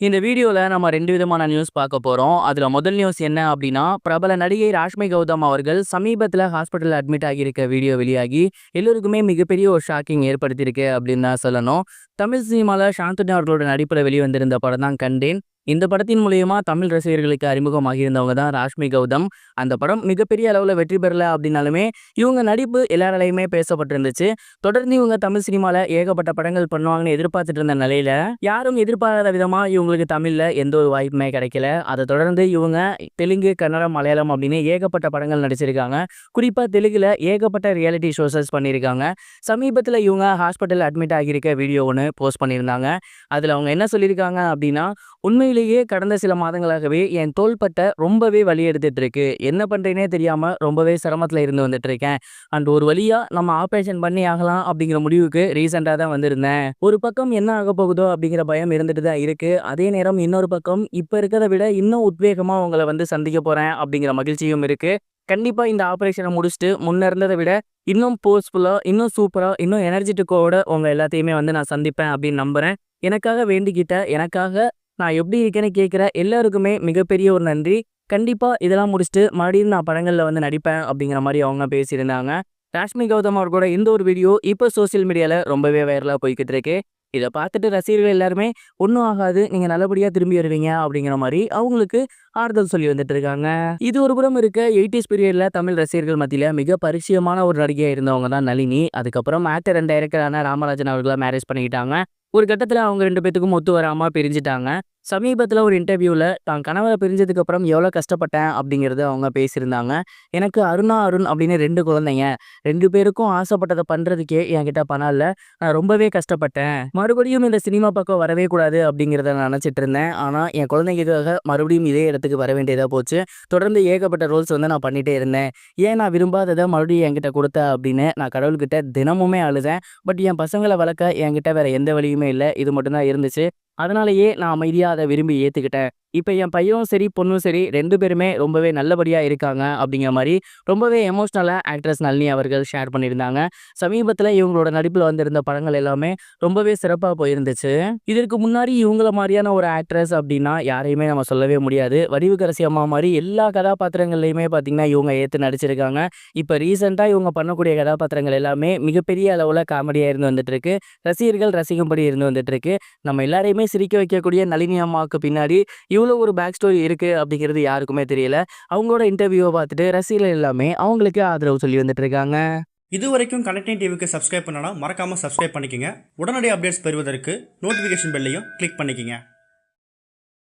இந்த வீடியோவில் நம்ம ரெண்டு விதமான நியூஸ் பார்க்க போகிறோம் அதில் முதல் நியூஸ் என்ன அப்படின்னா பிரபல நடிகை ராஷ்மி கௌதம் அவர்கள் சமீபத்தில் ஹாஸ்பிட்டலில் அட்மிட் ஆகியிருக்க வீடியோ வெளியாகி, எல்லோருக்குமே மிகப்பெரிய ஒரு ஷாக்கிங் ஏற்படுத்தியிருக்கு அப்படின்னு தான் சொல்லணும். தமிழ் சினிமால சாந்தனு அவர்களோட நடிப்பில் வெளிவந்திருந்த படம் தான் கண்டேன். இந்த படத்தின் மூலியமா தமிழ் ரசிகர்களுக்கு அறிமுகமாகியிருந்தவங்க தான் ராஷ்மி கௌதம். அந்த படம் மிகப்பெரிய அளவில் வெற்றி பெறல அப்படின்னாலுமே இவங்க நடிப்பு எல்லாராலையுமே பேசப்பட்டிருந்துச்சு. தொடர்ந்து இவங்க தமிழ் சினிமாவில் ஏகப்பட்ட படங்கள் பண்ணுவாங்கன்னு எதிர்பார்த்துட்டு இருந்த நிலையில, யாரும் எதிர்பாராத விதமா இவங்களுக்கு தமிழில் எந்த ஒரு வாய்ப்புமே கிடைக்கல. அதை தொடர்ந்து இவங்க தெலுங்கு, கன்னடம், மலையாளம் அப்படின்னு ஏகப்பட்ட படங்கள் நடிச்சிருக்காங்க. குறிப்பாக தெலுங்குல ஏகப்பட்ட ரியாலிட்டி ஷோஸஸ் பண்ணியிருக்காங்க. சமீபத்தில் இவங்க ஹாஸ்பிட்டல் அட்மிட் ஆகியிருக்க வீடியோ ஒன்று போஸ்ட் பண்ணியிருந்தாங்க. அதில் அவங்க என்ன சொல்லியிருக்காங்க அப்படின்னா உண்மையில் "உண்மையிலேயே கடந்த சில மாதங்களாகவே என் தோள்பட்டை ரொம்பவே வலி எடுத்துட்டு இருக்கு. என்ன பண்ணுறேனே தெரியாமல் ரொம்பவே சிரமத்தில் இருந்து வந்துட்டு இருக்கேன். அண்ட் ஒரு வழியாக நம்ம ஆப்ரேஷன் பண்ணி ஆகலாம் அப்படிங்கிற முடிவுக்கு ரீசெண்டாக தான் வந்திருந்தேன். ஒரு பக்கம் என்ன ஆகப்போகுதோ அப்படிங்கிற பயம் இருந்துட்டு தான் இருக்கு. அதே நேரம் இன்னொரு பக்கம் இப்போ இருக்கிறத விட இன்னும் உத்வேகமாக உங்களை வந்து சந்திக்க போகிறேன் அப்படிங்கிற மகிழ்ச்சியும் இருக்கு. கண்டிப்பாக இந்த ஆப்ரேஷனை முடிச்சுட்டு முன்னே இருந்ததை விட இன்னும் போர்ஸ்ஃபுல்லாக இன்னும் சூப்பராக இன்னும் எனர்ஜிட்டிக்கோட உங்கள் எல்லாத்தையுமே வந்து நான் சந்திப்பேன் அப்படின்னு நம்புகிறேன் எனக்காக வேண்டிக்கிட்ட, எனக்காக நான் எப்படி இருக்கேன்னு கேட்குற எல்லாருக்குமே மிகப்பெரிய ஒரு நன்றி. கண்டிப்பாக இதெல்லாம் முடிச்சுட்டு மறுபடியும் நான் படங்களில் வந்து நடிப்பேன்" அப்படிங்கிற மாதிரி அவங்க பேசியிருந்தாங்க. ராஷ்மி கௌதம் அவர்களோட இந்த ஒரு வீடியோ இப்போ சோசியல் மீடியாவில் ரொம்பவே வைரலாக போய்கிட்டு இருக்கு. இதை பார்த்துட்டு ரசிகர்கள் எல்லாருமே, ஒன்றும் ஆகாது. நீங்கள் நல்லபடியாக திரும்பி வருவீங்க" அப்படிங்கிற மாதிரி அவங்களுக்கு ஆறுதல் சொல்லி வந்துட்டு இருக்காங்க. இது ஒரு புறம் இருக்க எயிட்டிஸ் பீரியடில் தமிழ் ரசிகர்கள் மத்தியில் மிக பரிச்சயமான ஒரு நடிகையாக இருந்தவங்க தான் நளினி. அதுக்கப்புறம் ஆக்டர் அண்ட் டைரக்டரான ராமராஜன் அவர்களை மேரேஜ் பண்ணிக்கிட்டாங்க. ஒரு கட்டத்தில் அவங்க ரெண்டு பேத்துக்கும் ஒத்து வராமல் பிரிஞ்சுட்டாங்க. சமீபத்தில் ஒரு இன்டர்வியூவில் தான் கணவரை பிரிஞ்சதுக்கு அப்புறம் எவ்வளோ கஷ்டப்பட்டேன் அப்படிங்கிறது அவங்க பேசியிருந்தாங்க. "எனக்கு அருணா, அருண் அப்படின்னு ரெண்டு குழந்தைங்க. ரெண்டு பேருக்கும் ஆசைப்பட்டதை பண்ணுறதுக்கே என்கிட்ட பணம் இல்லை நான் ரொம்பவே கஷ்டப்பட்டேன். மறுபடியும் இந்த சினிமா பக்கம் வரவே கூடாது அப்படிங்கிறத நான் நினச்சிட்டு இருந்தேன். ஆனால் என் குழந்தைங்களுக்காக மறுபடியும் இதே இடத்துக்கு வர வேண்டியதாக போச்சு. தொடர்ந்து ஏகப்பட்ட ரோல்ஸ் வந்து நான் பண்ணிகிட்டே இருந்தேன். ஏன் நான் விரும்பாததை மறுபடியும் என்கிட்ட கொடுத்த அப்படின்னு நான் கடவுள்கிட்ட தினமுமே அழுதேன். பட் என் பசங்களை வளர்க்க என்கிட்ட வேற எந்த வழியுமே இல்லை இது மட்டும்தான் இருந்துச்சு. அதனாலேயே நான் அமைதியாக அதை விரும்பி ஏற்றுக்கிட்டேன் இப்போ என் பையனும் சரி, பொண்ணும் சரி ரெண்டு பேருமே ரொம்பவே நல்லபடியாக இருக்காங்க" அப்படிங்கிற மாதிரி ரொம்பவே எமோஷ்னலாக ஆக்ட்ரஸ் நளினி அவர்கள் ஷேர் பண்ணியிருந்தாங்க. சமீபத்தில் இவங்களோட நடிப்பில் வந்திருந்த படங்கள் எல்லாமே ரொம்பவே சிறப்பாக போயிருந்துச்சு. இதற்கு முன்னாடி இவங்கள மாதிரியான ஒரு ஆக்ட்ரஸ் அப்படின்னா யாரையுமே நம்ம சொல்லவே முடியாது. வடிவுக்கரசி அம்மா மாதிரி எல்லா கதாபாத்திரங்கள்லையுமே பார்த்தீங்கன்னா, இவங்க ஏற்று நடிச்சிருக்காங்க. இப்போ ரீசெண்டாக இவங்க பண்ணக்கூடிய கதாபாத்திரங்கள் எல்லாமே மிகப்பெரிய அளவில் காமெடியாக இருந்து வந்துட்டு இருக்கு. ரசிகர்கள் ரசிக்கும்படி இருந்து வந்துட்டு இருக்கு. நம்ம எல்லாரையுமே சிரிக்க வைக்கக்கூடிய நளினி அம்மாவுக்கு பின்னாடி இவங்க இவ்வளோ ஒரு பேக் ஸ்டோரி இருக்கு அப்படிங்கிறது யாருக்குமே தெரியல. அவங்களோட இன்டர்வியூவை பார்த்துட்டு ரசிகர்கள் எல்லாமே அவங்களுக்கு ஆதரவு சொல்லி வந்துட்டு இருக்காங்க. இதுவரைக்கும் கனெக்டிங் டிவிக்கு சப்ஸ்கிரைப் பண்ணனா மறக்காமல் சப்ஸ்கிரைப் பண்ணிக்கங்க. உடனடி அப்டேட்ஸ் பெறுவதற்கு நோட்டிஃபிகேஷன் பெல்லையும் கிளிக் பண்ணிக்கோங்க